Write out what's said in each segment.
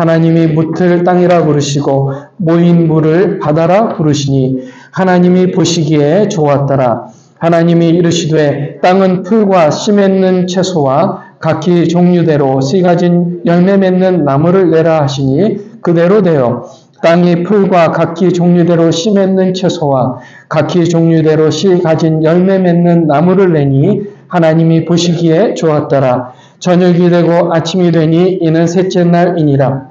하나님이 묻을 땅이라 부르시고 모인 물을 바다라 부르시니 하나님이 보시기에 좋았더라. 하나님이 이르시되 땅은 풀과 씨 맺는 채소와 각기 종류대로 씨 가진 열매 맺는 나무를 내라 하시니 그대로 되어 땅이 풀과 각기 종류대로 씨 맺는 채소와 각기 종류대로 씨 가진 열매 맺는 나무를 내니 하나님이 보시기에 좋았더라. 저녁이 되고 아침이 되니 이는 셋째 날이니라.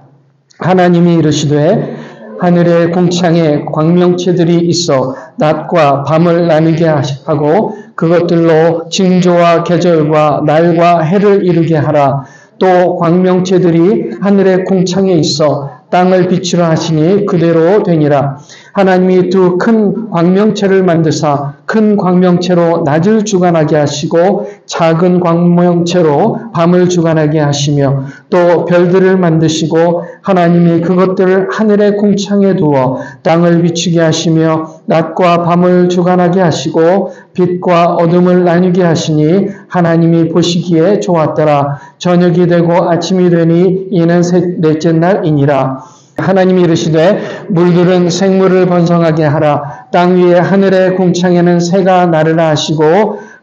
하나님이 이르시되 하늘의 공창에 광명체들이 있어 낮과 밤을 나누게 하고 그것들로 징조와 계절과 날과 해를 이루게 하라. 또 광명체들이 하늘의 공창에 있어 땅을 빛으로 하시니 그대로 되니라. 하나님이 두 큰 광명체를 만드사 큰 광명체로 낮을 주관하게 하시고 작은 광명체로 밤을 주관하게 하시며 또 별들을 만드시고 하나님이 그것들을 하늘의 공창에 두어 땅을 비추게 하시며 낮과 밤을 주관하게 하시고 빛과 어둠을 나누게 하시니 하나님이 보시기에 좋았더라. 저녁이 되고 아침이 되니 이는 넷째 날이니라. 하나님이 이르시되 물들은 생물을 번성하게 하라 땅 위에 하늘의 궁창에는 새가 나르라 하시고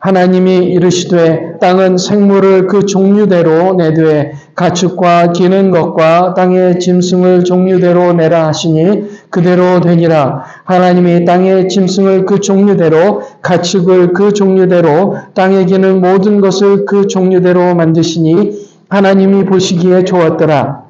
하나님이 이르시되 땅은 생물을 그 종류대로 내되 가축과 기는 것과 땅의 짐승을 종류대로 내라 하시니 그대로 되니라 하나님이 땅의 짐승을 그 종류대로 가축을 그 종류대로 땅에 기는 모든 것을 그 종류대로 만드시니 하나님이 보시기에 좋았더라.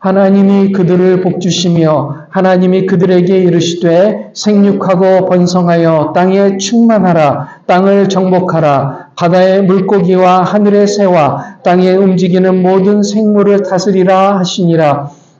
하나님이 그들을 복주시며 하나님이 그들에게 이르시되 생육하고 번성하여 땅에 충만하라 땅을 정복하라. 바다의 물고기와 하늘의 새와 땅에 움직이는 모든 생물을 다스리라 하시니라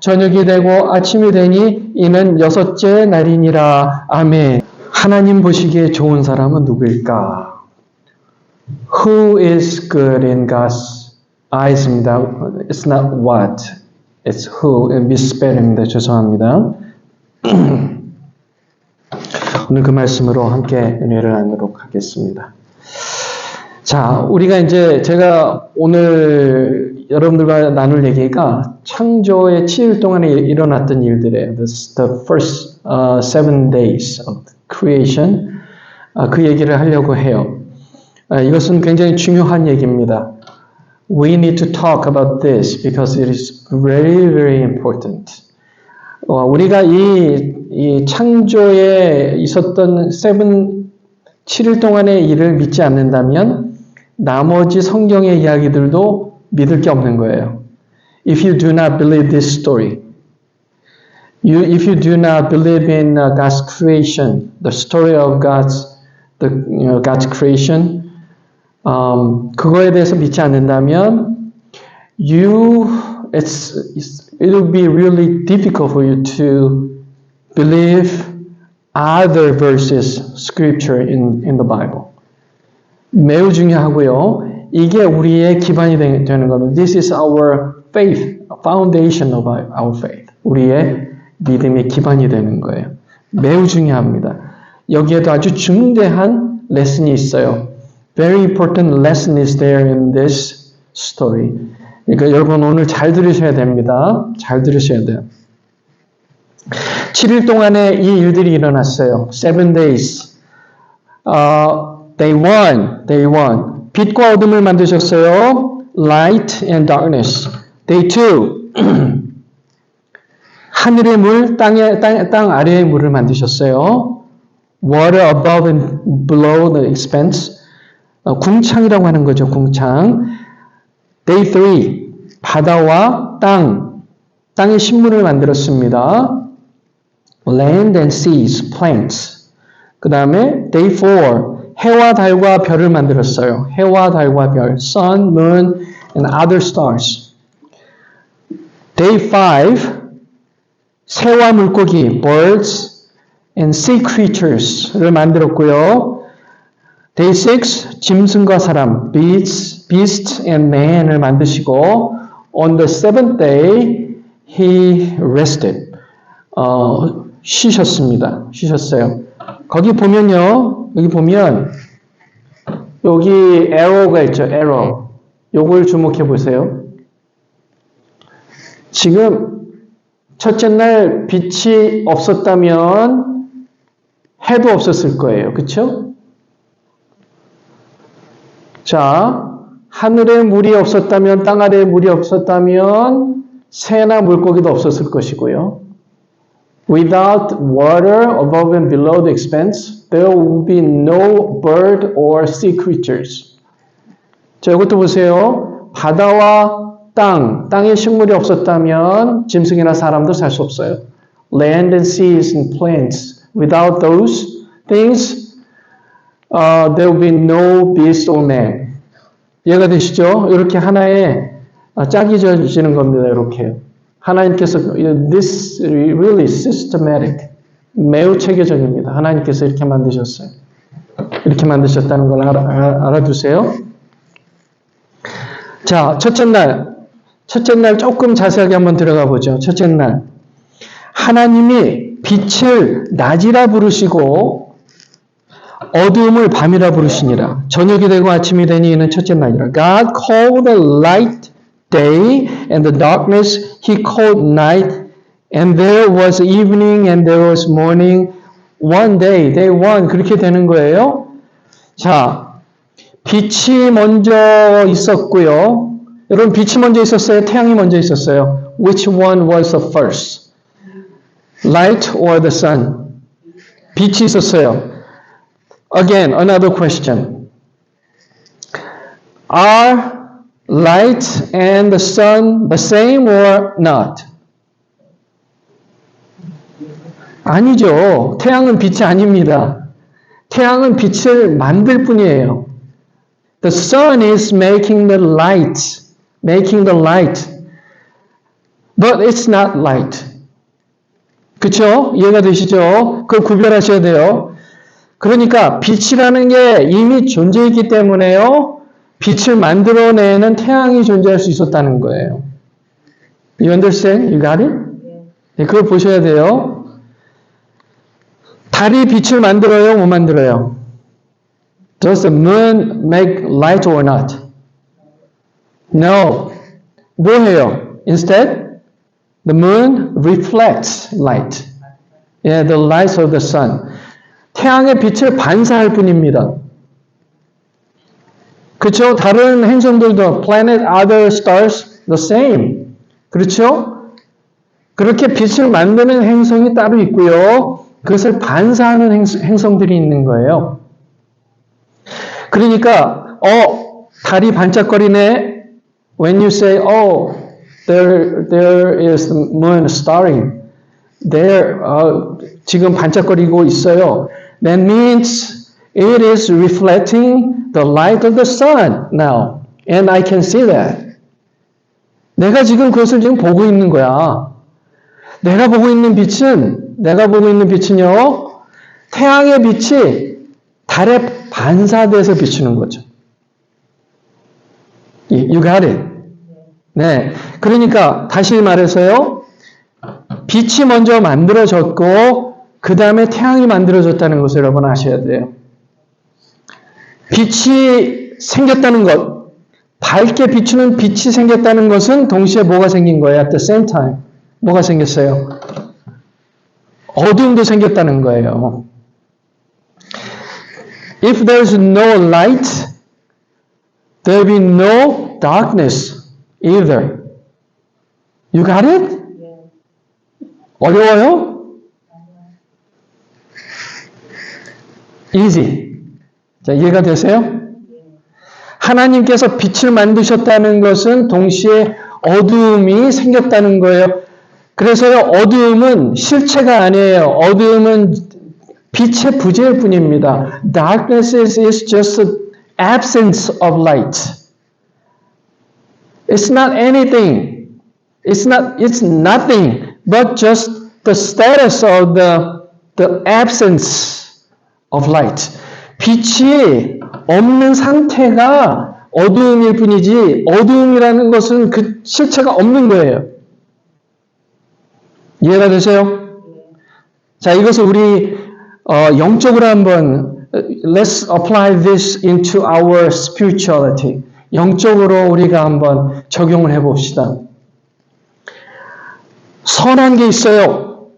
저녁이 되고 아침이 되니 이는 여섯째 날이니라. 아멘. 하나님 보시기에 좋은 사람은 누구일까? Who is good in God's eyes입니다. It's not what, it's who. 미스펠입니다. 죄송합니다. 오늘 그 말씀으로 함께 은혜를 나누도록 하겠습니다. 자, 우리가 이제 제가 오늘 여러분들과 나눌 얘기가 창조의 7일 동안에 일어났던 일들이에요. The first uh, seven days of creation. 아, 그 얘기를 하려고 해요. 아, 이것은 굉장히 중요한 얘기입니다. We need to talk about this because it is very, very important. 어, 우리가 이, 이 창조에 있었던 세븐 7일 동안의 일을 믿지 않는다면 나머지 성경의 이야기들도 믿을 게 없는 거예요. If you do not believe this story, you, if you do not believe in uh, God's creation, the story of God's, the, you know, God's creation, um, 그거에 대해서 믿지 않는다면 you it's, it's it will be really difficult for you to believe other verses scripture in in the Bible. 매우 중요하고요. 이게 우리의 기반이 되- 되는 겁니다. This is our faith, foundation of our faith. 우리의 믿음의 기반이 되는 거예요. 매우 중요합니다. 여기에도 아주 중대한 레슨이 있어요. Very important lesson is there in this story. 그러니까 여러분 오늘 잘 들으셔야 됩니다. 잘 들으셔야 돼요. 7일 동안에 이 일들이 일어났어요. Seven days. 어, day one, day one. 빛과 어둠을 만드셨어요. Light and darkness. Day two. 하늘의 물, 땅의, 땅, 땅 아래의 물을 만드셨어요. Water above and below the expanse. 어, 궁창이라고 하는 거죠, 궁창. Day 3. 바다와 땅. 땅의 식물을 만들었습니다. Land and seas, plants. 그 다음에 Day 4. 해와 달과 별을 만들었어요. 해와 달과 별. Sun, moon, and other stars. Day 5. 새와 물고기, birds and sea creatures를 만들었고요. Day 6, 짐승과 사람, beasts, beast and man을 만드시고, on the seventh day, he rested. 어, 쉬셨습니다. 쉬셨어요. 거기 보면요, 여기 보면, 여기 arrow가 있죠, arrow. 요걸 주목해 보세요. 지금 첫째 날 빛이 없었다면 해도 없었을 거예요. 그쵸? 자, 하늘에 물이 없었다면, 땅 아래에 물이 없었다면, 새나 물고기도 없었을 것이고요. Without water above and below the expanse, there will be no bird or sea creatures. 자, 이것도 보세요. 바다와 땅, 땅에 식물이 없었다면 짐승이나 사람도 살 수 없어요. Land and seas and plants. Without those things, uh, there will be no beast or man. 이해가 되시죠? 이렇게 하나의 아, 짝이 져지는 겁니다. 이렇게. 하나님께서 this really systematic 매우 체계적입니다. 하나님께서 이렇게 만드셨어요. 이렇게 만드셨다는 걸 알아, 알아 두세요. 자, 첫째 날. 첫째 날 조금 자세하게 한번 들어가 보죠. 첫째 날. 하나님이 빛을 낮이라 부르시고 어두움을 밤이라 부르시니라. 저녁이 되고 아침이 되니 이는 첫째 날이라. God called the light day and the darkness he called night and there was evening and there was morning one day day one 그렇게 되는 거예요. 자, 빛이 먼저 있었고요. 여러분 빛이 먼저 있었어요? 태양이 먼저 있었어요? Which one was the first? Light or the sun? 빛이 있었어요. Again, another question. Are light and the sun the same or not? 아니죠. 태양은 빛이 아닙니다. 태양은 빛을 만들 뿐이에요. The sun is making the light, making the light. But it's not light. 그쵸? 이해가 되시죠? 그걸 구별하셔야 돼요. 그러니까 빛이라는 게 이미 존재했기 때문에요. 빛을 만들어내는 태양이 존재할 수 있었다는 거예요. You understand? You got it? 네, 그걸 보셔야 돼요. 달이 빛을 만들어요? 못 만들어요? Does the moon make light or not? No. 뭐 해요? Instead, the moon reflects light. Yeah, the light of the sun. 태양의 빛을 반사할 뿐입니다. 그렇죠? 다른 행성들도 planet, other stars, the same. 그렇죠? 그렇게 빛을 만드는 행성이 따로 있고요. 그것을 반사하는 행성, 행성들이 있는 거예요. 그러니까 어 달이 반짝거리네. When you say, oh, there there is the moon starring, there 어, 지금 반짝거리고 있어요. That means it is reflecting the light of the sun now, and I can see that. 내가 지금 그것을 지금 보고 있는 거야. 내가 보고 있는 빛은, 내가 보고 있는 빛은요, 태양의 빛이 달에 반사돼서 비추는 거죠. You got it? 네. 그러니까, 다시 말해서요, 빛이 먼저 만들어졌고, 그 다음에 태양이 만들어졌다는 것을 여러분 아셔야 돼요. 빛이 생겼다는 것, 밝게 비추는 빛이 생겼다는 것은 동시에 뭐가 생긴 거예요? At the same time. 뭐가 생겼어요? 어둠도 생겼다는 거예요. If there's no light, there'll be no darkness either. You got it? 어려워요? easy. 자, 이해가 되세요? 하나님께서 빛을 만드셨다는 것은 동시에 어두움이 생겼다는 거예요. 그래서요, 어두움은 실체가 아니에요. 어두움은 빛의 부재일 뿐입니다. Darkness is, just absence of light. It's not anything. It's not, it's nothing but just the status of the, the absence of light. 빛이 없는 상태가 어두움일 뿐이지 어두움이라는 것은 그 실체가 없는 거예요. 이해가 되세요? 자, 이것을 우리 어, 영적으로 한번 let's apply this into our spirituality. 영적으로 우리가 한번 적용을 해 봅시다. 선한 게 있어요.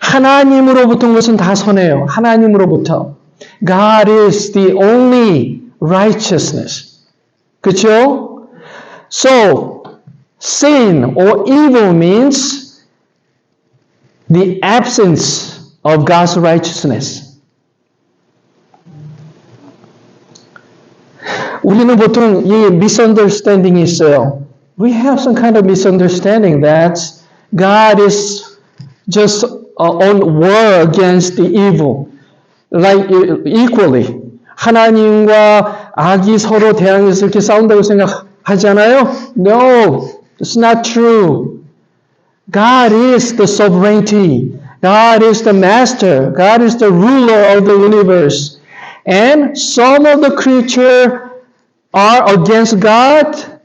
하나님으로부터 온 것은 다 선해요. 하나님으로부터. God is the only righteousness. 그렇죠? So sin or evil means the absence of God's righteousness. 우리는 보통 이 misunderstanding이 있어요. We have some kind of misunderstanding that God is just uh, on war against the evil. like equally 하나님과 악이 서로 대항해서 이렇게 싸운다고 생각하잖아요. No, it's not true. God is the sovereignty. God is the master. God is the ruler of the universe. And some of the creature are against God.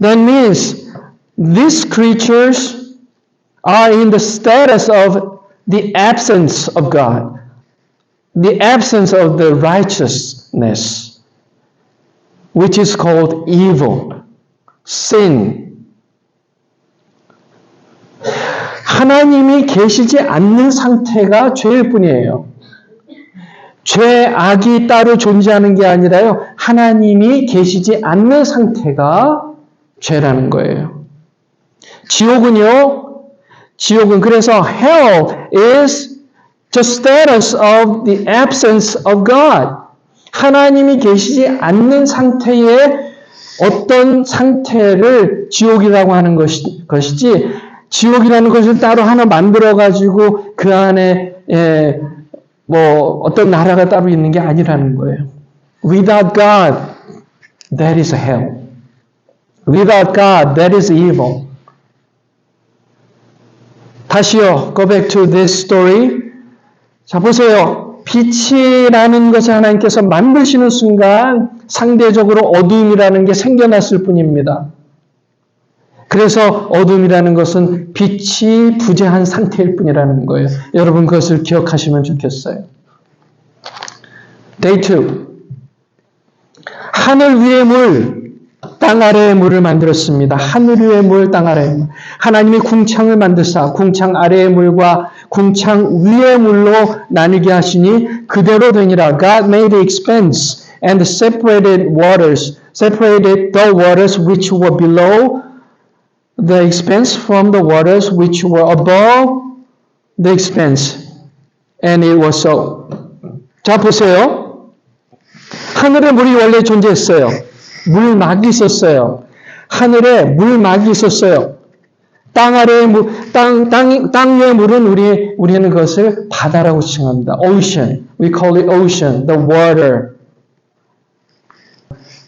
That means these creatures are in the status of the absence of God. The absence of the righteousness, which is called evil, sin. 하나님이 계시지 않는 상태가 죄일 뿐이에요. 죄, 악이 따로 존재하는 게 아니라요. 하나님이 계시지 않는 상태가 죄라는 거예요. 지옥은요. 지옥은 그래서 hell is the status of the absence of God. 하나님이 계시지 않는 상태의 어떤 상태를 지옥이라고 하는 것이, 것이지, 지옥이라는 것을 따로 하나 만들어가지고 그 안에, 예, 뭐, 어떤 나라가 따로 있는 게 아니라는 거예요. Without God, that is hell. Without God, that is evil. 다시요, go back to this story. 자, 보세요. 빛이라는 것을 하나님께서 만드시는 순간 상대적으로 어둠이라는 게 생겨났을 뿐입니다. 그래서 어둠이라는 것은 빛이 부재한 상태일 뿐이라는 거예요. 여러분 그것을 기억하시면 좋겠어요. Day 2. 하늘 위의 물, 땅 아래의 물을 만들었습니다. 하늘 위의 물, 땅 아래의 물. 하나님이 궁창을 만드사 궁창 아래의 물과 궁창 위의 물로 나누게 하시니 그대로 되니라. God made the expanse and separated waters, separated the waters which were below the expanse from the waters which were above the expanse. And it was so. 자, 보세요. 하늘에 물이 원래 존재했어요. 물막이 있었어요. 하늘에 물막이 있었어요. 땅 아래의 물, 땅, 땅, 땅 위의 물은 우리, 우리는 그것을 바다라고 칭합니다. Ocean. We call it ocean, the water.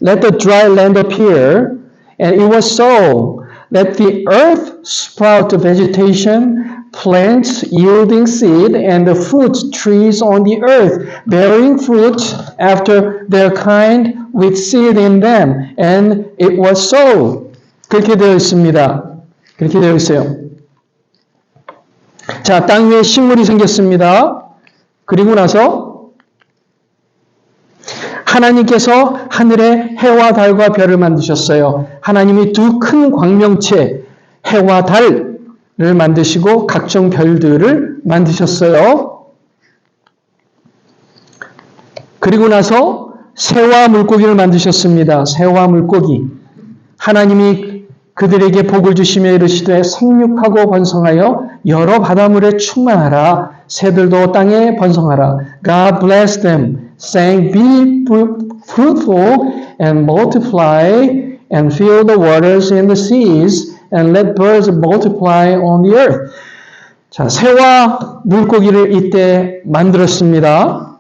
Let the dry land appear, And it was so. Let the earth sprout vegetation, plants yielding seed, and the fruit trees on the earth, bearing fruit after their kind with seed in them. And it was so. 그렇게 되어 있습니다. 그렇게 되어 있어요. 자, 땅 위에 식물이 생겼습니다. 그리고 나서 하나님께서 하늘에 해와 달과 별을 만드셨어요. 하나님이 두 큰 광명체, 해와 달을 만드시고 각종 별들을 만드셨어요. 그리고 나서 새와 물고기를 만드셨습니다. 새와 물고기. 하나님이 그들에게 복을 주시며 이르시되 생육하고 번성하여 여러 바닷물에 충만하라. 새들도 땅에 번성하라. God bless them, saying, Be fruitful and multiply and fill the waters in the seas and let birds multiply on the earth. 자, 새와 물고기를 이때 만들었습니다.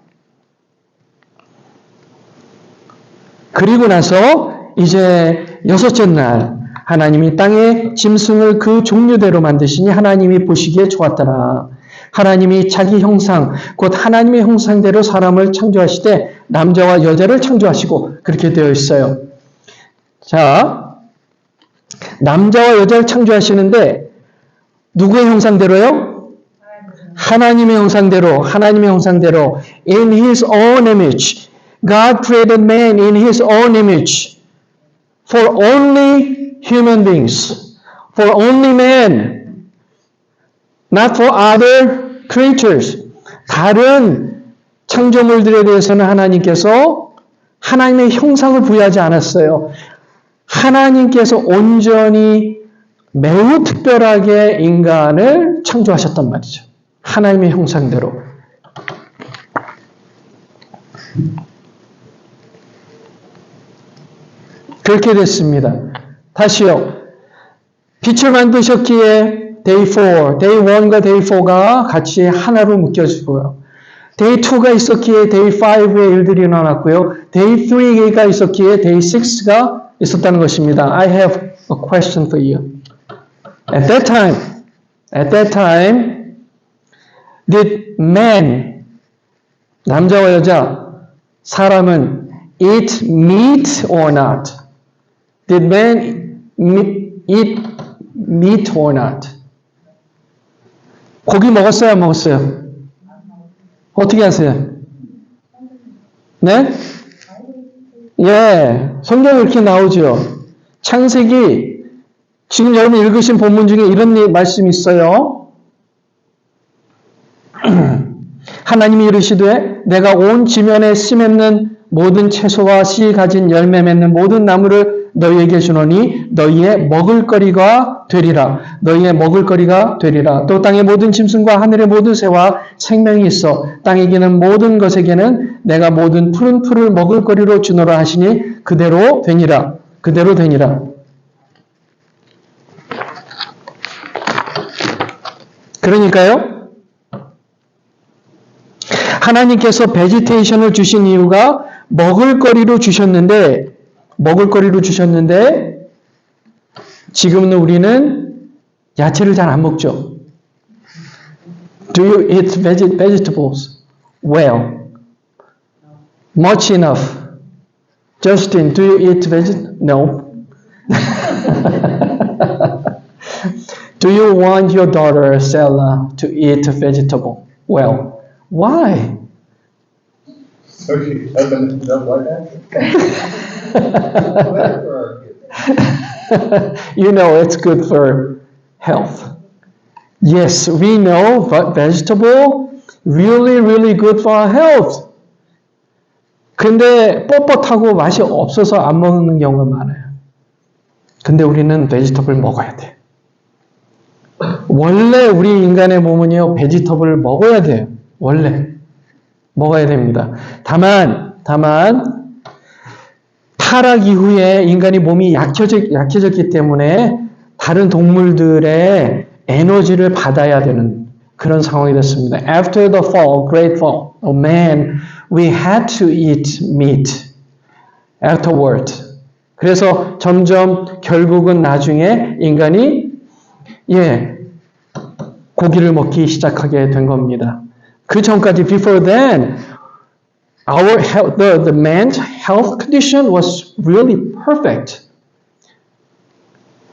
그리고 나서 이제 여섯째 날 하나님이 땅의 짐승을 그 종류대로 만드시니 하나님이 보시기에 좋았더라. 하나님이 자기 형상, 곧 하나님의 형상대로 사람을 창조하시되 남자와 여자를 창조하시고 그렇게 되어 있어요. 자, 남자와 여자를 창조하시는데 누구의 형상대로요? 하나님의 형상대로, 하나님의 형상대로 in his own image. God created man in his own image. For only human beings. For only man. Not for other creatures. 다른 창조물들에 대해서는 하나님께서 하나님의 형상을 부여하지 않았어요. 하나님께서 온전히 매우 특별하게 인간을 창조하셨단 말이죠. 하나님의 형상대로. 그렇게 됐습니다. 다시요. 빛을 만드셨기에 day 4, day 1과 day 4가 같이 하나로 묶여지고요. day 2가 있었기에 day 5의 일들이 일어났고요. day 3가 있었기에 day 6가 있었다는 것입니다. I have a question for you. At that time, at that time, did man, 남자와 여자, 사람은 eat meat or not? Did man eat meat or not? 고기 먹었어요, 안 먹었어요? 어떻게 하세요? 네? 예, 성경에 이렇게 나오죠. 창세기, 지금 여러분 읽으신 본문 중에 이런 말씀이 있어요. 하나님이 이르시되 내가 온 지면에 씨 맺는 모든 채소와 씨 가진 열매 맺는 모든 나무를 너희에게 주노니 너희의 먹을거리가 되리라. 너희의 먹을거리가 되리라. 또 땅의 모든 짐승과 하늘의 모든 새와 생명이 있어 땅에 기는 모든 것에게는 내가 모든 푸른 풀을 먹을거리로 주노라 하시니 그대로 되니라. 그대로 되니라. 그러니까요. 하나님께서 베지테이션을 주신 이유가 먹을거리로 주셨는데 먹을거리로 주셨는데 지금은 우리는 야채를 잘 안 먹죠. Do you eat vegetables well? Much enough. Justin, do you eat vegetables? No. do you want your daughter Stella to eat vegetable well? Why? So she doesn't, like that? You know it's good for health. Yes, we know, but vegetable really, really good for health. 근데 뻣뻣하고 맛이 없어서 안 먹는 경우가 많아요. 근데 우리는 베지터블 먹어야 돼. 원래 우리 인간의 몸은요, 베지터블을 먹어야 돼요. 원래. 먹어야 됩니다. 다만, 다만, 타락 이후에 인간이 몸이 약해졌, 약해졌기 때문에 다른 동물들의 에너지를 받아야 되는 그런 상황이 됐습니다. After the fall, great fall of man, we had to eat meat afterward. 그래서 점점 결국은 나중에 인간이 예 고기를 먹기 시작하게 된 겁니다. 그 전까지 before then our health, the, the man's health condition was really perfect.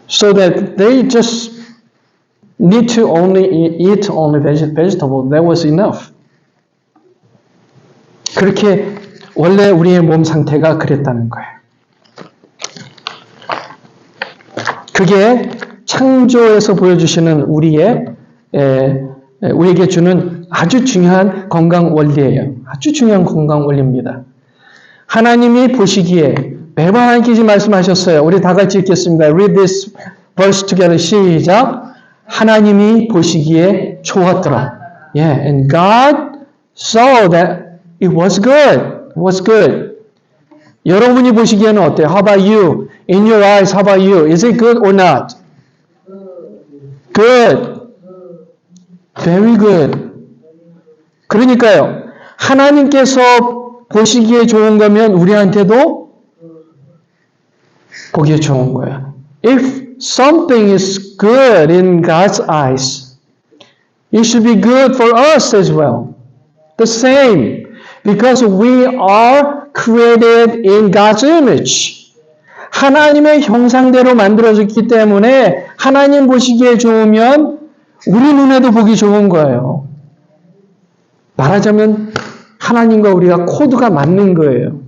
So that they just need to only eat only veg- vegetable. That was enough. 그렇게 원래 우리의 몸 상태가 그랬다는 거예요. 그게 창조에서 보여주시는 우리의 에, 에, 우리에게 주는 아주 중요한 건강 원리예요. 아주 중요한 건강 원리입니다. 하나님이 보시기에 매번 하나님께서 말씀하셨어요. 우리 다 같이 읽겠습니다. Read this verse together. 시작. 하나님이 보시기에 좋았더라. Yeah, and God saw that it was good. It was good. 여러분이 보시기에는 어때요? How about you? In your eyes, how about you? Is it good or not? Good. Very good. 그러니까요. 하나님께서 보시기에 좋은 거면 우리한테도 보기에 좋은 거예요. If something is good in God's eyes, it should be good for us as well. The same. Because we are created in God's image. 하나님의 형상대로 만들어졌기 때문에 하나님 보시기에 좋으면 우리 눈에도 보기 좋은 거예요. 말하자면 하나님과 우리가 코드가 맞는 거예요.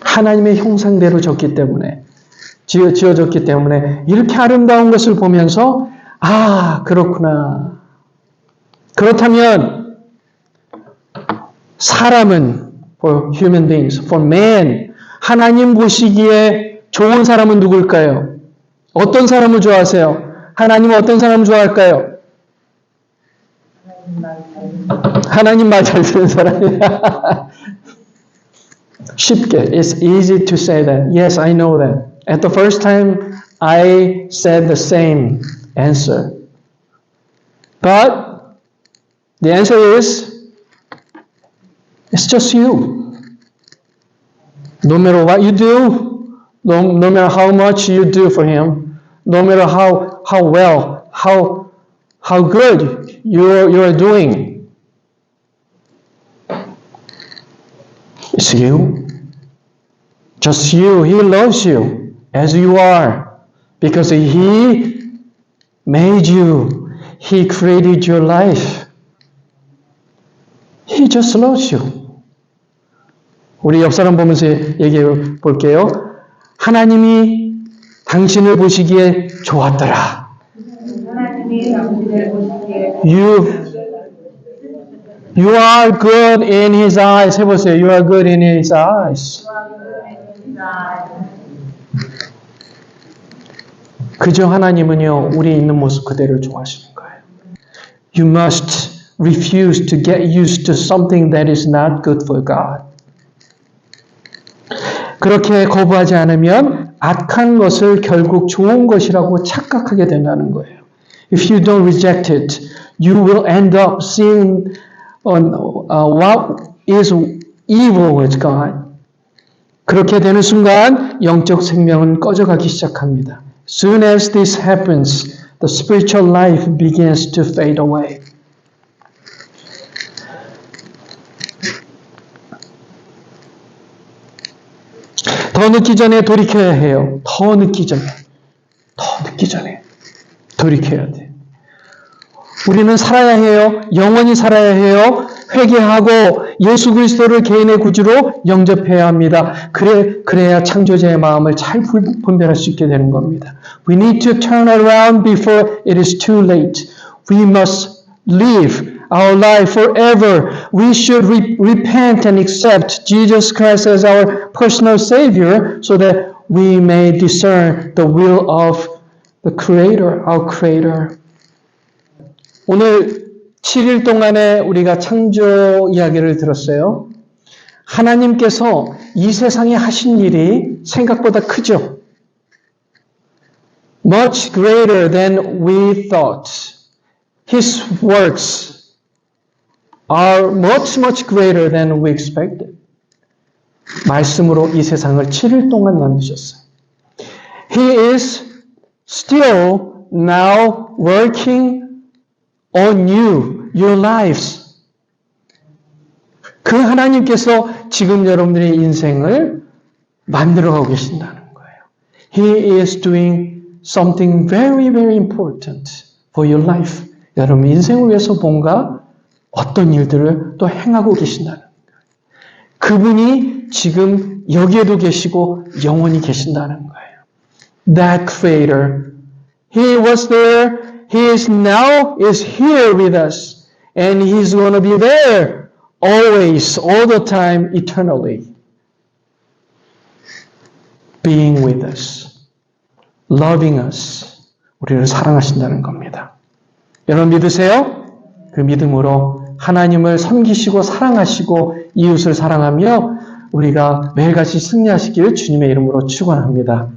하나님의 형상대로 졌기 때문에 지어, 지어졌기 때문에 이렇게 아름다운 것을 보면서 아 그렇구나. 그렇다면 사람은 for human beings, for man 하나님 보시기에 좋은 사람은 누굴까요? 어떤 사람을 좋아하세요? 하나님은 어떤 사람을 좋아할까요? 하나님 말 잘 듣는 사람이야. 쉽게. It's easy to say that. Yes, I know that. At the first time, I said the same answer. But the answer is, it's just you. No matter what you do, no, no matter how much you do for Him, no matter how, how well, how, how good you're, you're doing, it's you. Just you. He loves you as you are because He made you, He created your life. He just loves you. 우리 옆 사람 보면서 얘기해 볼게요. 하나님이 당신을 보시기에 좋았더라. You, you are good in His eyes. 해보세요. You are good in His eyes. 그저 하나님은요, 우리 있는 모습 그대로 좋아하시는 거예요. You must refuse to get used to something that is not good for God. 그렇게 거부하지 않으면 악한 것을 결국 좋은 것이라고 착각하게 된다는 거예요. If you don't reject it, you will end up seeing on uh, what is evil with God. 그렇게 되는 순간 영적 생명은 꺼져가기 시작합니다. Soon as this happens, the spiritual life begins to fade away. 더 늦기 전에 돌이켜야 해요. 더 늦기 전에. 더 늦기 전에. 돌이켜야 돼. 우리는 살아야 해요. 영원히 살아야 해요. 회개하고 예수 그리스도를 개인의 구주로 영접해야 합니다. 그래, 그래야 창조자의 마음을 잘 분- 분별할 수 있게 되는 겁니다. We need to turn around before it is too late. We must live our life forever. We should re- repent and accept Jesus Christ as our personal Savior so that we may discern the will of the Creator, our Creator. 오늘 7일 동안에 우리가 창조 이야기를 들었어요. 하나님께서 이 세상에 하신 일이 생각보다 크죠. Much greater than we thought. His works are much, much greater than we expected. 말씀으로 이 세상을 7일 동안 만드셨어요. He is still now working on you, your lives. 그 하나님께서 지금 여러분들의 인생을 만들어가고 계신다는 거예요. He is doing something very, very important for your life. 여러분 인생을 위해서 뭔가 어떤 일들을 또 행하고 계신다는 거예요. 그분이 지금 여기에도 계시고 영원히 계신다는 거예요. That creator. He was there. He is now is here with us. And he's going to be there always, all the time, eternally. Being with us. Loving us. 우리를 사랑하신다는 겁니다. 여러분 믿으세요? 그 믿음으로 하나님을 섬기시고 사랑하시고 이웃을 사랑하며 우리가 매일같이 승리하시기를 주님의 이름으로 축원합니다.